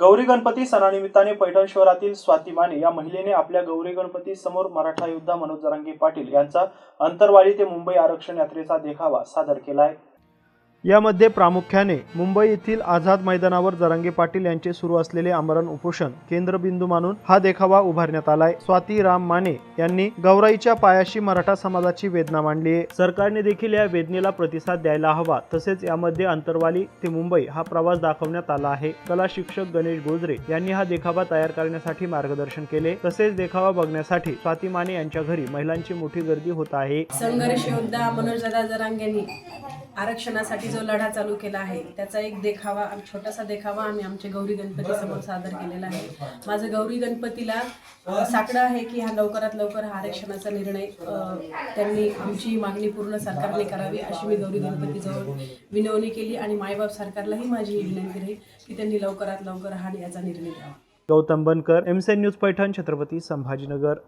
गौरी गणपती सणानिमित्ताने पैठण शहरातील स्वाती माने या महिलेने आपल्या गौरी गणपती समोर मराठा योद्धा मनोज जरांगे पाटील यांचा अंतरवाडी ते मुंबई आरक्षण यात्रेचा देखावा सादर केला आहे. यामध्ये प्रामुख्याने मुंबई येथील आझाद मैदानावर जरांगे पाटील यांचे सुरू असलेले आमरण उपोषण केंद्रबिंदू मानून हा देखावा उभारण्यात आलाय. स्वाती राम माने यांनी गौराईच्या पायाशी मराठा समाजाची वेदना मांडली आहे. सरकारने देखील या वेदनेला प्रतिसाद द्यायला हवा. तसेच यामध्ये अंतरवाली ते मुंबई हा प्रवास दाखवण्यात आला आहे. कला शिक्षक गणेश गोजरे यांनी हा देखावा तयार करण्यासाठी मार्गदर्शन केले. तसेच देखावा बघण्यासाठी स्वाती माने यांच्या घरी महिलांची मोठी गर्दी होत आहे. संघर्ष योद्धा मनोजदादा जरांगेंनी आरक्षणासाठी जो लढा चालू केला आहे त्याचा एक देखावा छोटासा देखावा आम्ही आमच्या गौरी गणपती समोर सादर केलेला आहे. माझं गौरी गणपतीला साकडं आहे की हा लवकरात लवकर हा आरक्षणाचा निर्णय त्यांनी आमची मागणी पूर्ण सरकारने करावी अशी मी गौरी गणपतीजवळ विनवणी केली आणि मायबाप सरकारलाही माझी ही विनंती राहील की त्यांनी लवकरात लवकर हा याचा निर्णय द्यावा गौतम बनकर एमसेन न्यूज पैठण छत्रपती संभाजीनगर.